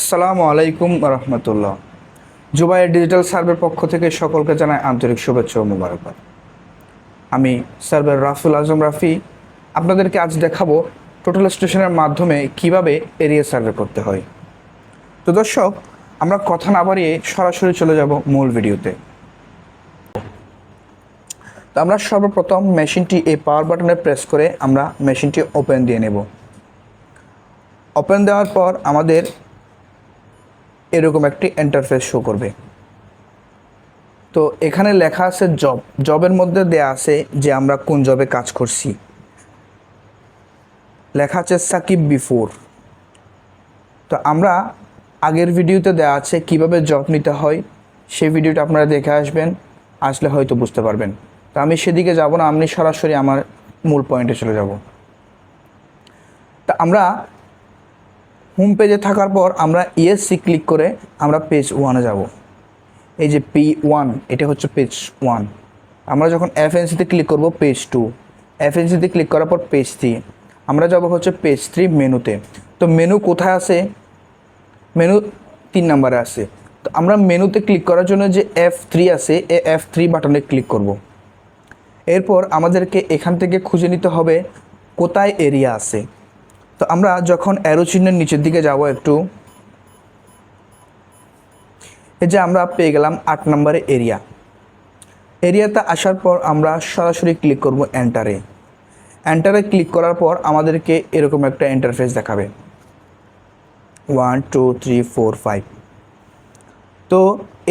আসসালামু আলাইকুম রহমতুল্লাহ। জুবাইয়ের ডিজিটাল সার্ভের পক্ষ থেকে সকলকে জানাই আন্তরিক শুভেচ্ছা ও মুবারকবাদ। আমি সার্ভের রাফুল আজম রাফি। আপনাদেরকে আজ দেখাবো টোটাল স্টেশনের মাধ্যমে কীভাবে এরিয়া সার্ভে করতে হয়। তো দর্শক, আমরা কথা না বাড়িয়ে সরাসরি চলে যাব মূল ভিডিওতে। তো আমরা সর্বপ্রথম মেশিনটি এই পাওয়ার বাটনে প্রেস করে আমরা মেশিনটি ওপেন দিয়ে নেব। ওপেন দেওয়ার পর আমাদের এরকম একটি ইন্টারফেস শো করবে। তো এখানে লেখা আছে জব জবের মধ্যে দেয়া আছে যে আমরা কোন জবে কাজ করছি। লেখা আছে সাকিব বিফোর। তো আমরা আগের ভিডিওতে দেওয়া আছে কীভাবে জব নিতে হয়। সেই ভিডিওটা আপনারা দেখে আসবেন, আসলে হয়তো বুঝতে পারবেন। তো আমি সেদিকে যাব না, আমি সরাসরি আমার মূল পয়েন্টে চলে যাব। তা আমরা হোম পেজে থাকার পর আমরা ইএসসি ক্লিক করে আমরা পেজ ওয়ানে যাব। এই যে পি ওয়ান এটা হচ্ছে পেজ ওয়ান আমরা যখন এফএনসিতে ক্লিক করব পেজ টু এফএনসিতে ক্লিক করার পর পেজ থ্রি আমরা যাব হচ্ছে পেজ থ্রি মেনুতে। তো মেনু কোথায় আছে? মেনু তিন নাম্বারে আছে। তো আমরা মেনুতে ক্লিক করার জন্য যে এফ থ্রি আছে এ এফ থ্রি বাটনে ক্লিক করব। এরপর আমাদেরকে এখান থেকে খুঁজে নিতে হবে কোথায় এরিয়া আছে। তো আমরা যখন অ্যারো চিহ্নের নিচের দিকে যাব একটু, এই যে আমরা পেয়ে গেলাম আট নম্বরে এরিয়া এরিয়াতে আসার পর আমরা সরাসরি ক্লিক করব এন্টারে এন্টারে ক্লিক করার পর আমাদেরকে এরকম একটা ইন্টারফেস দেখাবে। One two three four five তো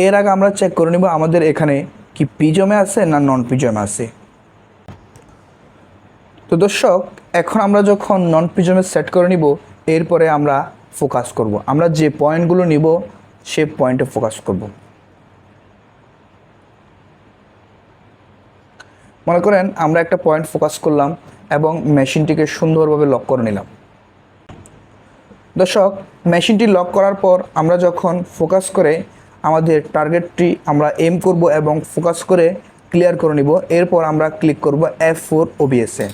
এর আগে আমরা চেক করে নিব আমাদের এখানে কি পিজমে আছে না নন পিজমে আছে। তো দর্শক, এখন আমরা যখন নন পিজমে সেট করে নিব, এরপরে আমরা ফোকাস করব। আমরা যে পয়েন্টগুলো নিব, সে পয়েন্টে ফোকাস করব। মনে করেন আমরা একটা পয়েন্ট ফোকাস করলাম এবং মেশিনটিকে সুন্দরভাবে লক করে নিলাম। দর্শক মেশিনটি লক করার পর আমরা যখন ফোকাস করে আমাদের টার্গেটটি আমরা এম করব এবং ফোকাস করে ক্লিয়ার করে নিব, এরপর আমরা ক্লিক করব F four O B S A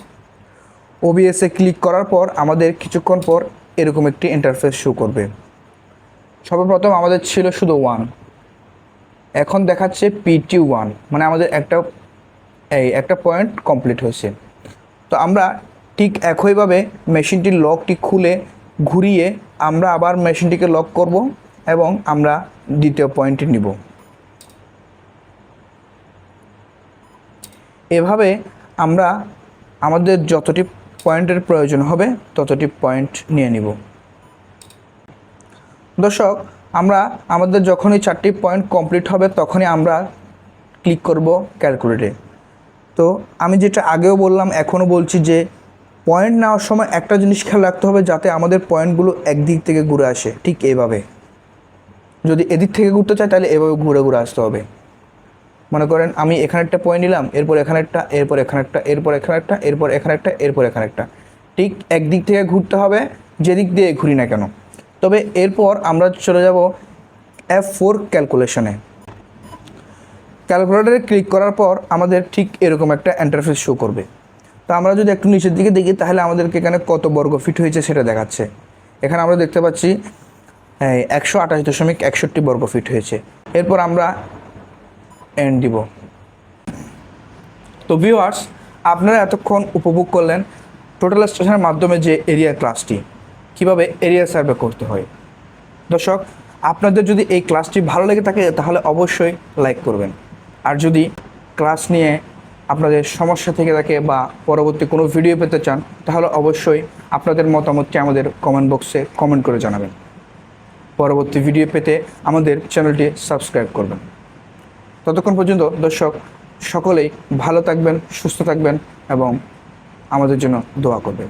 O B S A click করার পর আমাদের কিছুক্ষণ পর এরকম একটি ইন্টারফেস শো করবে। সর্বপ্রথম আমাদের ছিল শুধু ওয়ান এখন দেখাচ্ছে পিটি ওয়ান মানে আমাদের একটা, এই একটা পয়েন্ট কমপ্লিট হয়েছে। তো আমরা ঠিক একইভাবে মেশিনটির লকটি খুলে ঘুরিয়ে আমরা আবার মেশিনটিকে লক করব এবং আমরা দ্বিতীয় পয়েন্টটি নিব। এভাবে আমরা আমাদের যতটি পয়েন্টের প্রয়োজন হবে, ততটি পয়েন্ট নিয়ে নিব। দর্শক, আমরা আমাদের যখনই চারটি পয়েন্ট কমপ্লিট হবে, তখনই আমরা ক্লিক করব ক্যালকুলেটে। তো আমি যেটা আগেও বললাম, এখনও বলছি যে পয়েন্ট নেওয়ার সময় একটা জিনিস খেয়াল রাখতে হবে যাতে আমাদের পয়েন্টগুলো একদিক থেকে ঘুরে আসে, ঠিক এভাবে। যদি এদিক থেকে ঘুরতে চাই, তাহলে এভাবে ঘুরে ঘুরে আসতে হবে। মনে করেন আমি এখানে একটা পয়েন্ট নিলাম, এরপর এখানে একটা, এরপর এখানে একটা, এরপর এখানে একটা, এরপর এখানে একটা, এরপর এখানে একটা। ঠিক একদিক থেকে ঘুরতে হবে, যেদিক দিয়ে ঘুরি না কেন। তবে এরপর আমরা চলে যাব এফ ফোর ক্যালকুলেশনে ক্যালকুলেটারে ক্লিক করার পর আমাদের ঠিক এরকম একটা ইন্টারফেস শো করবে। তো আমরা যদি একটু নিচের দিকে দেখি, তাহলে আমাদেরকে এখানে কত বর্গ ফিট হয়েছে সেটা দেখাচ্ছে। এখানে আমরা দেখতে পাচ্ছি একশো আঠাশ দশমিক একষট্টি বর্গ ফিট হয়েছে। এরপর আমরা এন্ড দিব। তো ভিউয়ার্স আপনারা এতক্ষণ উপভোগ করলেন টোটাল স্টেশনের মাধ্যমে যে এরিয়া ক্লাসটি কীভাবে এরিয়া সার্ভে করতে হয়। দর্শক, আপনাদের যদি এই ক্লাসটি ভালো লেগে থাকে, তাহলে অবশ্যই লাইক করবেন। আর যদি ক্লাস নিয়ে আপনাদের সমস্যা থেকে থাকে বা পরবর্তী কোনো ভিডিও পেতে চান, তাহলে অবশ্যই আপনাদের মতামতটি আমাদের কমেন্ট বক্সে কমেন্ট করে জানাবেন। পরবর্তী ভিডিও পেতে আমাদের চ্যানেলটি সাবস্ক্রাইব করবেন। ততক্ষণ পর্যন্ত দর্শক সকলেই ভালো থাকবেন সুস্থ থাকবেন এবং আমাদের জন্য দোয়া করবেন।